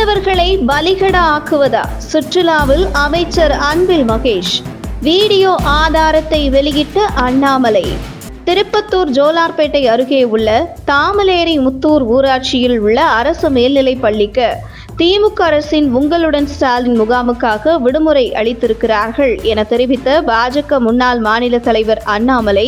மாணவர்களை பலிகட ஆக்குவதா சுற்றுலாவில் அமைச்சர் அன்பில் மகேஷ் வீடியோ ஆதாரத்தை வெளியிட்ட அண்ணாமலை. திருப்பத்தூர் ஜோலார்பேட்டை அருகே உள்ள தாமலேரி முத்தூர் ஊராட்சியில் உள்ள அரசு மேல்நிலைப் பள்ளிக்கு திமுக அரசின் உங்களுடன் ஸ்டாலின் முகாமுக்காக விடுமுறை அளித்திருக்கிறார்கள் என தெரிவித்த பாஜக முன்னாள் மாநில தலைவர் அண்ணாமலை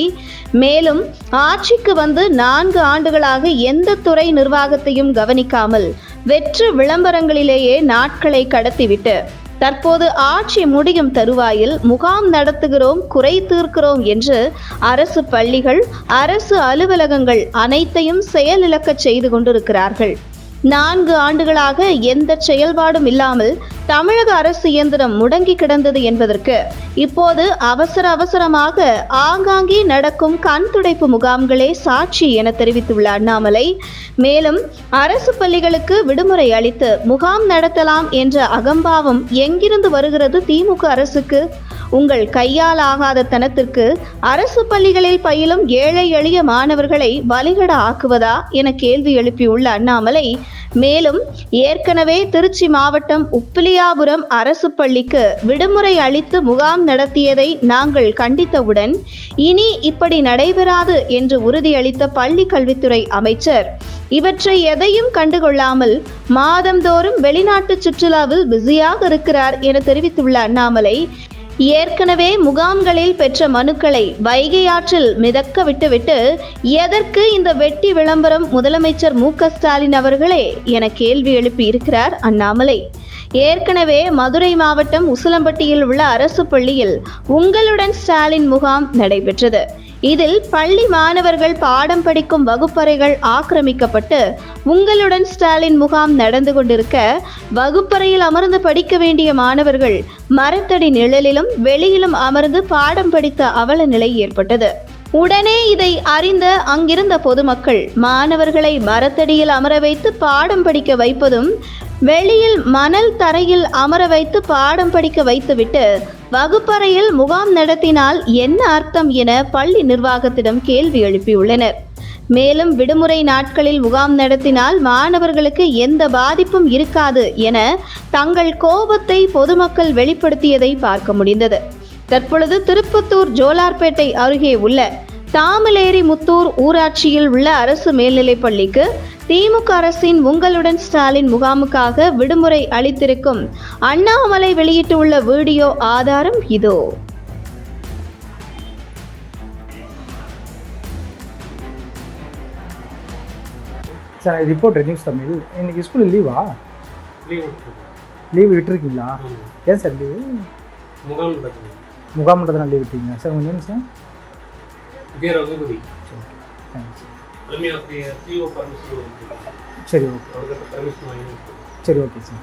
மேலும் ஆட்சிக்கு வந்து நான்கு ஆண்டுகளாக எந்த துறை நிர்வாகத்தையும் கவனிக்காமல் வெற்று விளம்பரங்களிலேயே நாட்களை கடத்திவிட்டு தற்போது ஆட்சி முடியும் தருவாயில் முகாம் நடத்துகிறோம் குறை தீர்க்கிறோம் என்று அரசு பள்ளிகள் அரசு அலுவலகங்கள் அனைத்தையும் செயலிழக்கச் செய்து கொண்டிருக்கிறார்கள். நான்கு ஆண்டுகளாக எந்த செயல்பாடும் இல்லாமல் தமிழக அரசு இயந்திரம் முடங்கி கிடந்தது என்பதற்கு இப்போது அவசர அவசரமாக ஆங்காங்கே நடக்கும் கண் துடைப்பு முகாம்களே சாட்சி என தெரிவித்துள்ள அண்ணாமலை மேலும் அரசு பள்ளிகளுக்கு விடுமுறை அளித்து முகாம் நடத்தலாம் என்ற அகம்பாவம் எங்கிருந்து வருகிறது திமுக அரசுக்கு? உங்கள் கையால் ஆகாத தனத்திற்கு அரசு பள்ளிகளில் பயிலும் ஏழை எளிய மாணவர்களை பலிகட ஆக்குவதா என கேள்வி எழுப்பியுள்ள அண்ணாமலை மேலும் ஏற்கனவே திருச்சி மாவட்டம் உப்பிலியாபுரம் அரசு பள்ளிக்கு விடுமுறை அளித்து முகாம் நடத்தியதை நாங்கள் கண்டித்தவுடன் இனி இப்படி நடைபெறாது என்று உறுதியளித்த பள்ளி கல்வித்துறை அமைச்சர். இவற்றை எதையும் கண்டுகொள்ளாமல் மாதந்தோறும் வெளிநாட்டு சுற்றுலாவில் பிஸியாக இருக்கிறார் என தெரிவித்துள்ள அண்ணாமலை ஏற்கனவே முகாம்களில் பெற்ற மனுக்களை வைகை ஆற்றில் மிதக்க விட்டுவிட்டு எதற்கு இந்த வெட்டி விளம்பரம் முதலமைச்சர் மு ஸ்டாலின் அவர்களே என கேள்வி எழுப்பி இருக்கிறார் அண்ணாமலை. ஏற்கனவே மதுரை மாவட்டம் உசிலம்பட்டியில் உள்ள அரசு பள்ளியில் உங்களுடன் ஸ்டாலின் முகாம் நடைபெற்றது. இதில் பள்ளி மாணவர்கள் பாடம் படிக்கும் வகுப்பறைகள் ஆக்கிரமிக்கப்பட்டு உங்களுடன் ஸ்டாலின் முகாம் நடந்து கொண்டிருக்க வகுப்பறையில் அமர்ந்து படிக்க வேண்டிய மாணவர்கள் மரத்தடி நிழலிலும் வெளியிலும் அமர்ந்து பாடம் படித்த அவல நிலை ஏற்பட்டது. உடனே இதை அறிந்த அங்கிருந்த பொதுமக்கள் மாணவர்களை மரத்தடியில் அமர வைத்து பாடம் படிக்க வைப்பதும் வெளியில் மணல் தரையில் அமர வைத்து பாடம் படிக்க வைத்துவிட்டு வகுப்பறையில் முகாம் நடத்தினால் என்ன அர்த்தம் என பள்ளி நிர்வாகத்திடம் கேள்வி எழுப்பியுள்ளனர். மேலும் விடுமுறை நாட்களில் முகாம் நடத்தினால் மாணவர்களுக்கு எந்த பாதிப்பும் இருக்காது என தங்கள் கோபத்தை பொதுமக்கள் வெளிப்படுத்தியதை பார்க்க முடிந்தது. தற்பொழுது திருப்பத்தூர் ஜோலார்பேட்டை அருகே உள்ள தாமலேரி முத்தூர் ஊராட்சியில் உள்ள அரசு மேல்நிலைப் பள்ளிக்கு திமுக அரசின் உங்களுடன் ஸ்டாலின் முகாமுக்காக விடுமுறை அளித்திருக்கும் அண்ணாமலை வெளியிட்டுள்ள வீடியோ ஆதாரம் இதோ. Sir report news Tamil. இன்னைக்கு ஸ்கூலில் லீவா லீவ் விட்டுருக்கு லீவ் விட்டுருக்கீங்களா? ஏன் சார் லீவு முகாம் முகாமன்றதுனால லீவ் விட்டீங்க? சார் உங்கள் நேம் சார் இதே ரகுபதி சரி ஓகே. சரி ஓகே சார்.